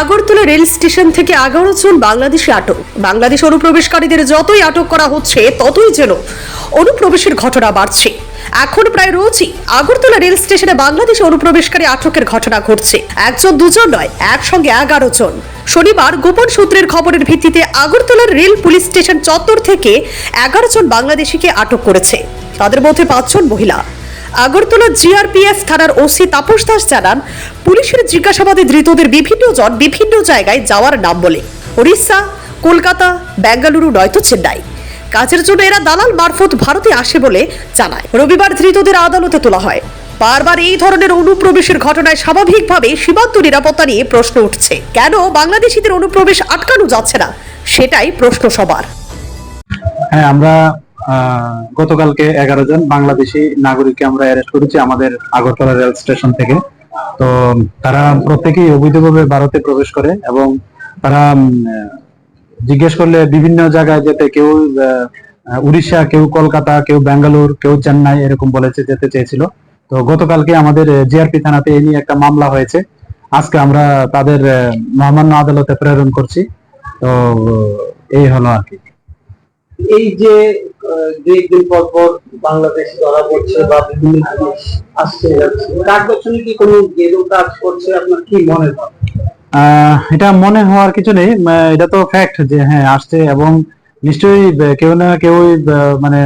Agartala rail station থেকে এগারো জন বাংলাদেশি আটক। বাংলাদেশ অনুপ্রবেশকারীদের যতই আটক করা হচ্ছে, ততই যেন অনুপ্রবেশের ঘটনা বাড়ছে। এখন প্রায় রোজই আগরতলা রেল স্টেশনে বাংলাদেশ অনুপ্রবেশকারী আটকের ঘটনা ঘটছে। একজন, দুজন নয়, একসঙ্গে এগারো জন। শনিবার গোপন সূত্রের খবরের ভিত্তিতে আগরতলার রেল পুলিশ স্টেশন চত্বর থেকে এগারো জন বাংলাদেশিকে আটক করেছে। তাদের মধ্যে পাঁচজন মহিলা। আগরতলা জিআরপিএফ থানার ওসি তাপস দাস জানান, পুলিশের জিজ্ঞাসাবাদে ধৃতদের বিভিন্ন জন বিভিন্ন জায়গায় যাওয়ার নাম বলে। উড়িষ্যা কলকাতা বেঙ্গালুরু নয়তো চেন্নাই। কাজের জন্য এরা দালাল মারফত ভারতে আসে বলে জানায়। রবিবার ধৃতদের আদালতে তোলা হয়। বারবার এই ধরনের অনুপ্রবেশের ঘটনায় স্বাভাবিকভাবে সীমান্ত নিরাপত্তা নিয়ে প্রশ্ন উঠছে। কেন বাংলাদেশিদের অনুপ্রবেশ আটকানো যাচ্ছে না? সেটাই প্রশ্ন সবার। হ্যাঁ আমরা গতকালকে এগারো জন বাংলাদেশি নাগরিককে আমরা অ্যারেস্ট করেছি আমাদের আগরতলা রেল স্টেশন থেকে। তো তারা প্রত্যেকেই অবৈধভাবে ভারতে প্রবেশ করে এবং তারা জিজ্ঞেস করলে বিভিন্ন জায়গায় যেতে কেউ উড়িষ্যা, কেউ কলকাতা, কেউ ব্যাঙ্গালোর, কেউ চেন্নাই এরকম বলেছে, যেতে চেয়েছিল। তো গতকালকে আমাদের জিআরপি থানাতে এই নিয়ে একটা মামলা হয়েছে। আজকে আমরা তাদের মহামান্য আদালতে প্রেরণ করছি। তো এই হলো আর কি। এই যে দুই একদিন পর পর বাংলাদেশ ধরা পড়ছে বা বিভিন্ন জিনিস আসছে যাচ্ছে তার পেছনে কি কোনো কাজ করছে? আপনার কি মনে হয়? এটা মনে হওয়ার কিছু নেই। এটা তো ফ্যাক্ট যে হ্যাঁ আসছে এবং নিশ্চয়ই কেউ না কেউ মানে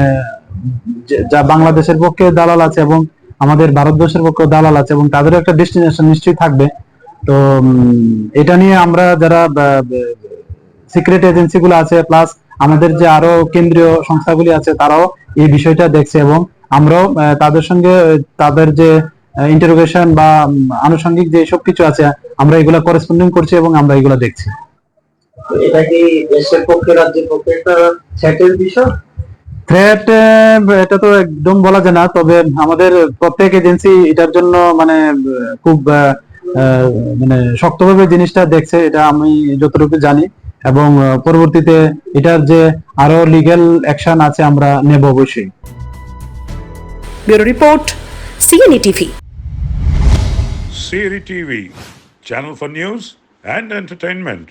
যা বাংলাদেশের পক্ষে দালাল আছে এবং আমাদের ভারতবর্ষের পক্ষে দালাল আছে এবং তাদেরও একটা ডেস্টিনেশন নিশ্চয়ই থাকবে। তো এটা নিয়ে আমরা যারা সিক্রেট এজেন্সি গুলো আছে প্লাস আমাদের যে আরও কেন্দ্রীয় সংস্থাগুলি আছে তারাও এই বিষয়টা দেখছে এবং আমরাও তাদের সঙ্গে তাদের যে ইন্টারোগেশন বা আনুষঙ্গিক যে সব কিছু আছে আমরা এগুলা করেসপন্ডিং করছি এবং আমরা এগুলা দেখছি। এটা কি দেশের পক্ষে রাজ্যের পক্ষে একটা সেটের বিষয়? থ্রেট এটা তো একদম বলা যায় না তবে আমাদের প্রত্যেক এজেন্সি এটার জন্য মানে খুব মানে শক্তভাবে জিনিসটা দেখছে এটা আমি যতটুকু জানি। এবং পরবর্তীতে এটার যে আরও লিগ্যাল অ্যাকশন আছে আমরা নেব অবশ্যই bureau report CNE TV CNE TV channel for news and entertainment.